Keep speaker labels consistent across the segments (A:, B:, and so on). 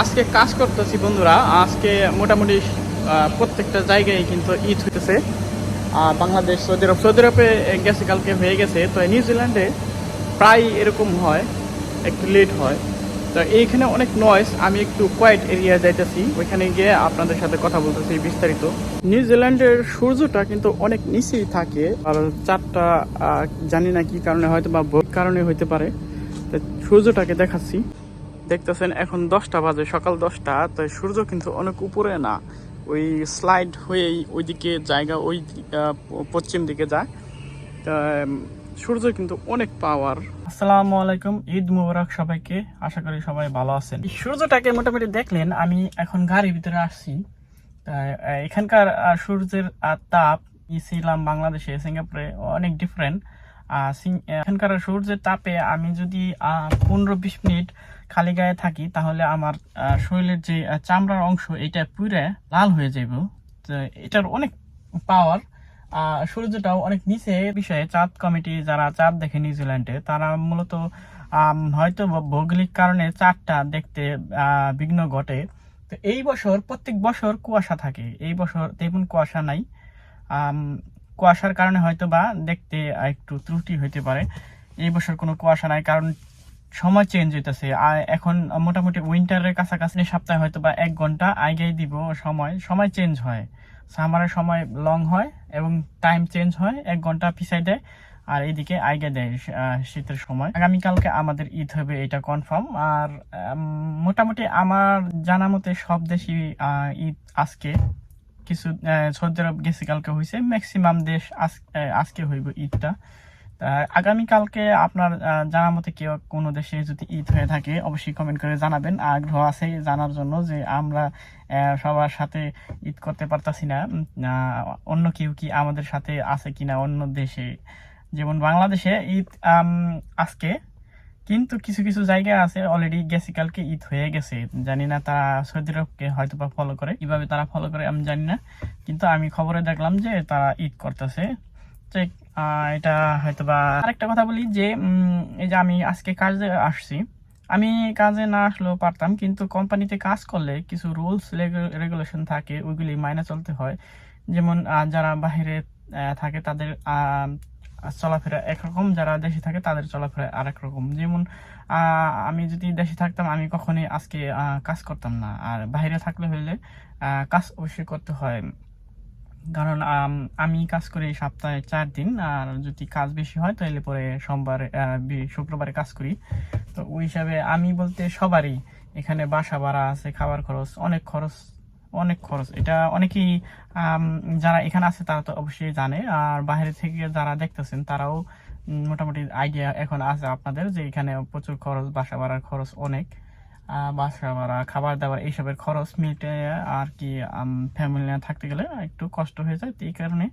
A: আজকে কাজ করতেছি বন্ধুরা। আজকে মোটামুটি প্রত্যেকটা জায়গায় কিন্তু ঈদ হইতেছে। বাংলাদেশ, সৌদি আরব, সৌদি আরবে গেছে, কালকে হয়ে গেছে। তো নিউজিল্যান্ডে প্রায় এরকম হয়, একটু লেট হয়। তো এইখানে অনেক নয়েস আমি একটু কোয়াইট এরিয়া যাইতেছি। ওইখানে গিয়ে আপনাদের সাথে কথা বলতেছি বিস্তারিত। নিউজিল্যান্ডের সূর্যটা কিন্তু অনেক নিচেই থাকে। আর চারটা জানি না কি কারণে হয়তো বা কারণে হইতে পারে। সূর্যটাকে দেখাচ্ছি। দেখতেছেন এখন দশটা বাজে সকাল দশটা তো সূর্য কিন্তু অনেক উপরে না। ওই স্লাইড হয়েই ওইদিকে জায়গা ওই পশ্চিম দিকে যায়। তা, সূর্য কিন্তু অনেক পাওয়ার আসসালামু আলাইকুম ঈদ মুবারক সবাইকে। আশা করি সবাই ভালো আছেন। সূর্যটাকে মোটামুটি দেখলেন আমি এখন গাড়ির ভিতরে আসছি। এখানকার সূর্যের তাপ ছিলাম বাংলাদেশে সিঙ্গাপুরে অনেক ডিফারেন্ট এখানকার সূর্যের তাপে আমি যদি পনেরো বিশ মিনিট খালি গায়ে থাকি, তাহলে আমার শরীরের যে চামড়ার অংশ, এটা পুরে লাল হয়ে যাইব। তো এটার অনেক পাওয়ার সূর্যটাও অনেক নিচে বিষয়ে চাঁদ কমিটি যারা চাঁদ দেখে নিউজিল্যান্ডে তারা মূলত হয়তো ভৌগোলিক কারণে চাঁদটা দেখতে বিঘ্ন ঘটে। তো এই বছর, প্রত্যেক বছর কুয়াশা থাকে। এই বছর তেমন কুয়াশা নাই। কুয়াশার কারণে হয়তো বা দেখতে একটু ত্রুটি হইতে পারে। এই বছর কোনো কুয়াশা নাই, কারণ সময় চেঞ্জ হইতেছে। এখন মোটামুটি উইন্টারের কাছাকাছি সপ্তাহে হয়তো বা এক ঘণ্টা আগেই দিব সময়। সময় চেঞ্জ হয়। সামারের সময় লং হয় এবং টাইম চেঞ্জ হয়, এক ঘণ্টা পিছাই দেয় আর এইদিকে আগে দেয় শীতের সময়। আগামীকালকে আমাদের ঈদ হবে, এটা কনফার্ম আর মোটামুটি আমার জানা মতে সব দেশই ঈদ আজকে কিছু সৌদি আরব গেছে কালকে হয়েছে ম্যাক্সিমাম দেশ আজ- আজকে হইব ঈদটা। আগামীকালকে আপনার আহ, জানা মতে কেউ কোনো দেশে যদি ঈদ হয়ে থাকে অবশ্যই কমেন্ট করে জানাবেন। আগ্রহ আছে জানার জন্য যে আমরা সবার সাথে ঈদ করতে পারতাছি না। অন্য কেউ কি আমাদের সাথে আছে কিনা অন্য দেশে? যেমন বাংলাদেশে ঈদ আজকে কিন্তু কিছু কিছু জায়গা আছে অলরেডি গেছে কালকে ঈদ হয়ে গেছে। জানি না তারা সৌদি আরবকে হয়তো বা ফলো করে। কীভাবে তারা ফলো করে আমি জানি না। কিন্তু আমি খবরে দেখলাম যে তারা ঈদ করতেছে। এটা হয়তো বা আরেকটা কথা বলি যে এই যে আমি আজকে কাজে আসছি। আমি কাজে না আসলেও পারতাম কিন্তু কোম্পানিতে কাজ করলে কিছু রুলস রেগুলেশন থাকে ওইগুলি মাইনে চলতে হয়। যেমন যারা আহ, থাকে তাদের চলাফেরা একরকম, যারা দেশে থাকে তাদের চলাফেরা আরেক রকম যেমন আমি যদি দেশে থাকতাম, আমি কখনোই আজকে কাজ করতাম না। আর বাইরে থাকলে হইলে কাজ অবশ্যই করতে হয়। কারণ, আমি কাজ করি সপ্তাহে চার দিন। আর যদি কাজ বেশি হয় তাহলে পরে সোমবার শুক্রবারে কাজ করি। তো ওই হিসাবে আমি বলতে সবারই এখানে বাসা ভাড়া আছে, খাবার খরচ, অনেক খরচ অনেক খরচ। এটা অনেকেই যারা এখানে আছে তারা তো অবশ্যই জানে। আর বাইরে থেকে যারা দেখতেছেন, তারাও মোটামুটি আইডিয়া এখন আছে আপনাদের যে এখানে প্রচুর খরচ, বাসা ভাড়ার খরচ অনেক। বাসা ভাড়া, খাবার দাবার এইসবের খরচ মিটে আর কি ফ্যামিলি নিয়ে থাকতে গেলে একটু কষ্ট হয়ে যায়। এই কারণে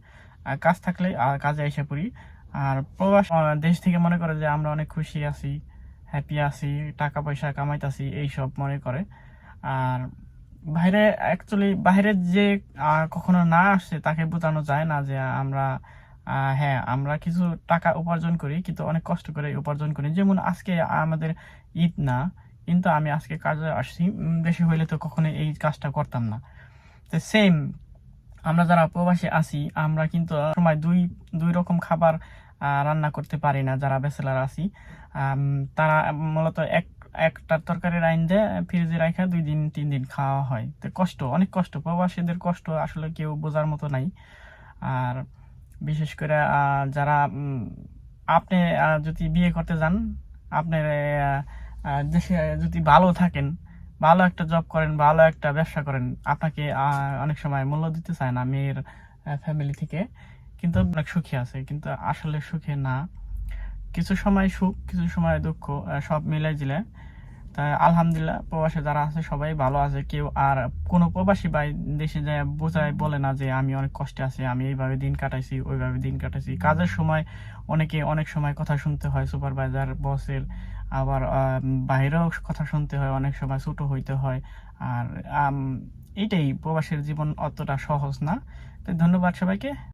A: কাজ থাকলে কাজে এসে পড়ি। আর প্রবাস দেশ থেকে মনে করে যে আমরা অনেক খুশি আছি হ্যাপি আছি, টাকা পয়সা কামাইতাছি, এইসব মনে করে। আর বাইরে অ্যাকচুয়ালি বাইরে যে কখনো না আসছে তাকে বোঝানো যায় না যে আমরা হ্যাঁ আমরা কিছু টাকা উপার্জন করি, কিন্তু অনেক কষ্ট করে উপার্জন করি। যেমন আজকে আমাদের ঈদ না, কিন্তু আমি আজকে কাজে আসছি বেশি হইলে তো কখনো এই কাজটা করতাম না। তো সেম আমরা যারা প্রবাসী আছি, আমরা কিন্তু সময় দুই দুই রকম খাবার রান্না করতে পারি না, যারা ব্যাচেলার আছি। তারা মূলত এক একটা তরকারি রাইন দিয়ে, ফ্রিজে রাখা দুই দিন, তিন দিন খাওয়া হয়। তো কষ্ট, অনেক কষ্ট। প্রবাসীদের কষ্ট আসলে কেউ বোঝার মতো নাই। আর বিশেষ করে যারা আপনি যদি বিয়ে করতে যান, আপনার দেশে যদি ভালো থাকেন, ভালো একটা জব করেন, ভালো একটা ব্যবসা করেন, আপনাকে অনেক সময় মূল্য দিতে চায় না মেয়ের ফ্যামিলি থেকে। কিন্তু অনেক সুখী আছে। কিন্তু আসলে সুখে না। কিছু সময় সুখ, কিছু সময় দুঃখ সব মিলাই তা আলহামদুলিল্লাহ, প্রবাসে যারা আছে সবাই ভালো আছে। কেউ আর কোনো প্রবাসী ভাই দেশে যায় বোঝায়, বলে না যে আমি অনেক কষ্টে আছি, আমি এইভাবে দিন কাটাইছি, ওইভাবে দিন কাটাইছি। কাজের সময় অনেকে অনেক সময় কথা শুনতে হয় সুপারভাইজার বসের আবার বাইরেও কথা শুনতে হয়, অনেক সময় ছোট হইতে হয়। আর এইটাই, প্রবাসের জীবন অতটা সহজ না। তো ধন্যবাদ সবাইকে।